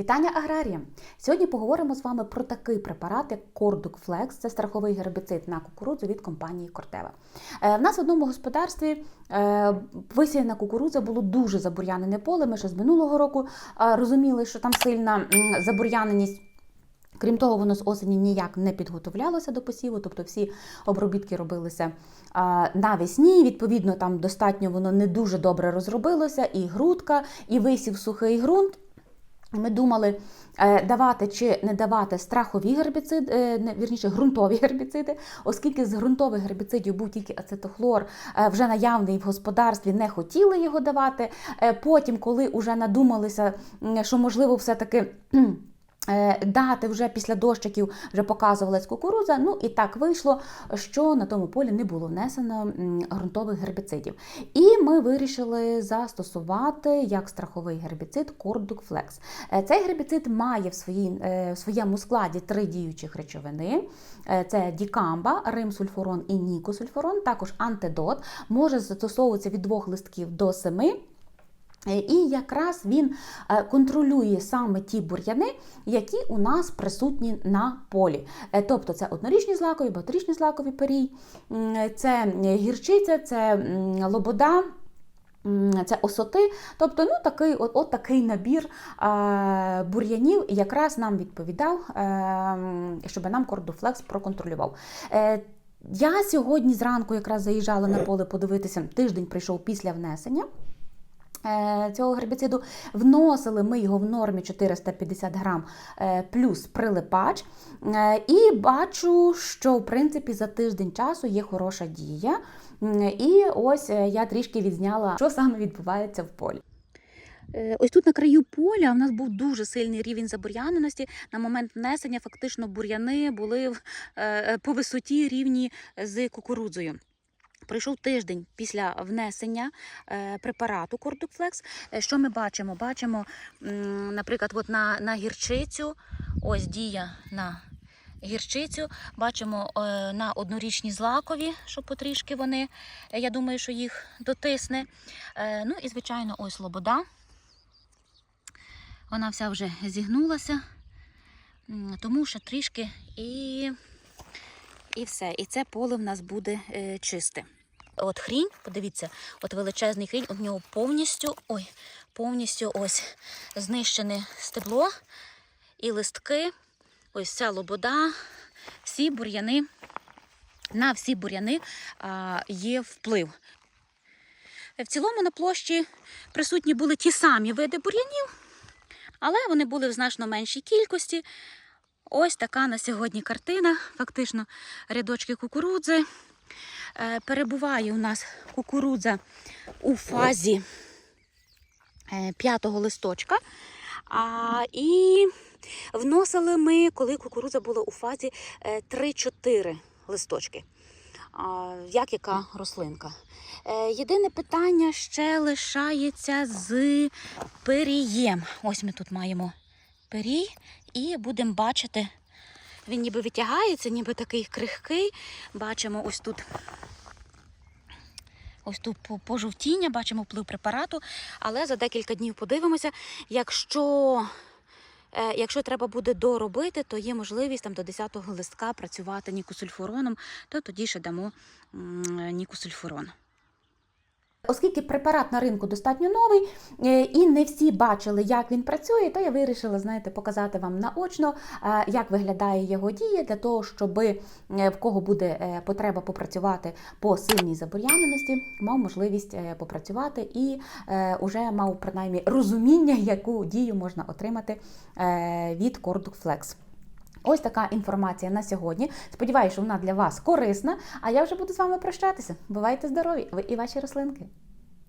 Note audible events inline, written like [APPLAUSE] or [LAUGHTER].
Вітання аграріям! Сьогодні поговоримо з вами про такий препарат, як Corduc Flex. Це страховий гербіцид на кукурудзу від компанії Кортева. Е, В нас в одному господарстві е, висіяна кукурудза було дуже забур'янене поле. Ми ще з минулого року е, розуміли, що там сильна забур'яненість. Крім того, воно з осені ніяк не підготовлялося до посіву, тобто всі обробітки робилися а, навесні. Відповідно, там достатньо воно не дуже добре розробилося, і грудка, і висів сухий ґрунт. Ми думали, е, давати чи не давати страхові гербіциди, е, вірніше, ґрунтові [LAUGHS] гербіциди, оскільки з ґрунтових гербіцидів був тільки ацетохлор, е, вже наявний в господарстві, не хотіли його давати. Потім, коли вже надумалися, що можливо все-таки. Е, Дати вже після дощиків вже показувалась кукурудза. Ну і так вийшло, що на тому полі не було внесено м, ґрунтових гербіцидів. І ми вирішили застосувати як страховий гербіцид. Е, Цей гербіцид має в, своїй, е, в своєму складі три діючих речовини: Е, це дікамба, римсульфурон і нікосульфурон, також антидот, може застосовуватися від двох листків до семи. Е, І якраз він е, контролює саме ті бур'яни, які у нас присутні на полі. Е, Тобто це однорічні злакові, багаторічні злакові перій, це гірчиця, це лобода. Це осоти, тобто ну, такий, от, от такий набір е, бур'янів якраз нам відповідав, е, щоб нам Кордофлекс проконтролював. Е, я сьогодні зранку якраз заїжджала на поле подивитися, тиждень прийшов після внесення. Е, Цього гербіциду вносили ми його в нормі 450 грам е, плюс прилипач. Е, І бачу, що в принципі за тиждень часу є хороша дія. І ось я трішки відзняла, що саме відбувається в полі. Ось тут на краю поля у нас був дуже сильний рівень забур'яненості. На момент внесення фактично бур'яни були по висоті рівні з кукурудзою. Пройшов тиждень після внесення е, препарату. Е, Що ми бачимо? Бачимо, наприклад, от на, на гірчицю, ось дія на гірчицю. Бачимо е, на однорічні злакові, що потрішки вони. Я думаю, що їх дотисне. Е, Ну і, звичайно, ось лобода. Вона вся вже зігнулася, тому що трішки і, і все. І це поле в нас буде е, чисте. От хрінь, подивіться, от величезний хрінь, у нього повністю, ой, повністю ось знищене стебло і листки. Ось ця лобода, всі бур'яни, на всі бур'яни є вплив. В цілому на площі присутні були ті самі види бур'янів, але вони були в значно меншій кількості. Ось така на сьогодні картина. Фактично рядочки кукурудзи. Е, Перебуває у нас кукурудза у фазі е, п'ятого листочка. А, і вносили ми, коли кукурудза була у фазі е, 3-4 листочки. А, Як яка рослинка. Е, Єдине питання ще лишається з перієм. Ось ми тут маємо перій, і будемо бачити, він ніби витягається, ніби такий крихкий. Бачимо ось тут. Ось тут пожовтіння, бачимо вплив препарату, але за декілька днів подивимося. Якщо, е, якщо треба буде доробити, то є можливість там до 10-го листка працювати нікосульфуроном, то тоді ще дамо м, нікосульфурон. Оскільки препарат на ринку достатньо новий, е, і не всі бачили, як він працює, то я вирішила, знаєте, показати вам наочно, е, як виглядає його дія, для того, щоб в кого буде е, потреба попрацювати по сильній забур'яненості, мав можливість е, попрацювати і вже мав принаймні розуміння, яку дію можна отримати е, від Flex. Ось така інформація на сьогодні. Сподіваюся, вона для вас корисна. А я вже буду з вами прощатися. Бувайте здорові! Ви і ваші рослинки.